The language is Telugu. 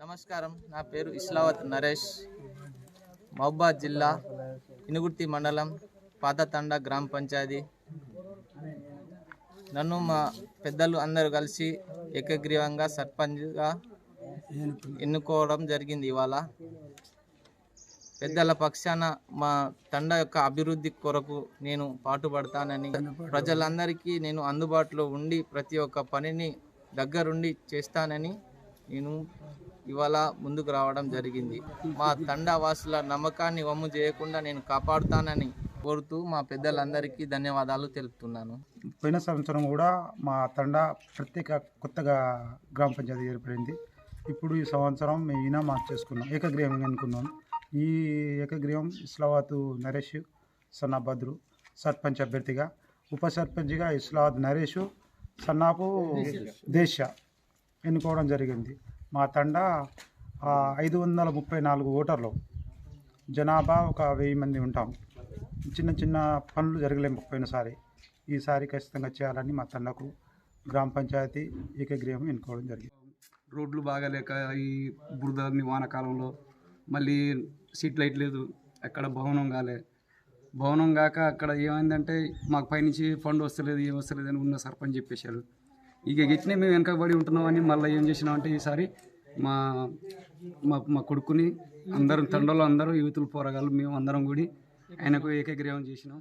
నమస్కారం. నా పేరు ఇస్లావత్ నరేష్. మహబాద్ జిల్లా ఇనుగుర్తి మండలం పాతతండ గ్రామ పంచాయతీ. నన్ను మా పెద్దలు అందరూ కలిసి ఏకగ్రీవంగా సర్పంచ్గా ఎన్నుకోవడం జరిగింది ఇవాళ. పెద్దల పక్షాన మా తండ యొక్క అభివృద్ధి కొరకు నేను పాటుపడతానని ప్రజలందరికీ నేను అందుబాటులో ఉండి ప్రతి ఒక్క పనిని దగ్గరుండి చేస్తానని నేను ఇవాళ ముందుకు రావడం జరిగింది. మా తండా వాసుల నమ్మకాన్ని వమ్ము చేయకుండా నేను కాపాడుతానని కోరుతూ మా పెద్దలందరికీ ధన్యవాదాలు తెలుపుతున్నాను. పోయిన సంవత్సరం కూడా మా తండ ప్రత్యేక కొత్తగా గ్రామ పంచాయతీ ఏర్పడింది. ఇప్పుడు ఈ సంవత్సరం మేము ఈయన చేసుకున్నాం ఏకగ్రీవం అనుకున్నాం ఈ ఏకగ్రీవం ఇస్లావాతు నరేష్ సన్నాభద్రు సర్పంచ్ అభ్యర్థిగా ఉప సర్పంచ్గా ఇస్లావాత్ నరేష్ సన్నాపు దేశ. ఎన్నుకోవడం జరిగింది. మా తండా ఐదు వందల ముప్పై నాలుగు ఓటర్లు. జనాభా ఒక వెయ్యి మంది ఉంటాం. చిన్న చిన్న పనులు జరగలేకపోయినసారి ఈసారి ఖచ్చితంగా చేయాలని మా తండకు గ్రామ పంచాయతీ ఏకగ్రీవం ఎన్నుకోవడం జరిగింది. రోడ్లు బాగాలేక ఈ బురద వానకాలంలో మళ్ళీ సీట్ లైట్ లేదు ఎక్కడ భవనం కాలే. భవనం కాక అక్కడ ఏమైందంటే మాకు పైనుంచి ఫండ్ వస్తలేదు ఏం వస్తలేదు అని ఉన్న సర్పంచ్ చెప్పేశారు. ఇక గిట్నే మేము వెనకబడి ఉంటున్నామని మళ్ళీ ఏం చేసినామంటే ఈసారి మా మా మా కొడుకుని అందరం తండలో అందరూ యూతులు పోరగాళ్ళు మేము అందరం కూడి ఆయనకు ఏకగ్రీవం చేసినాం.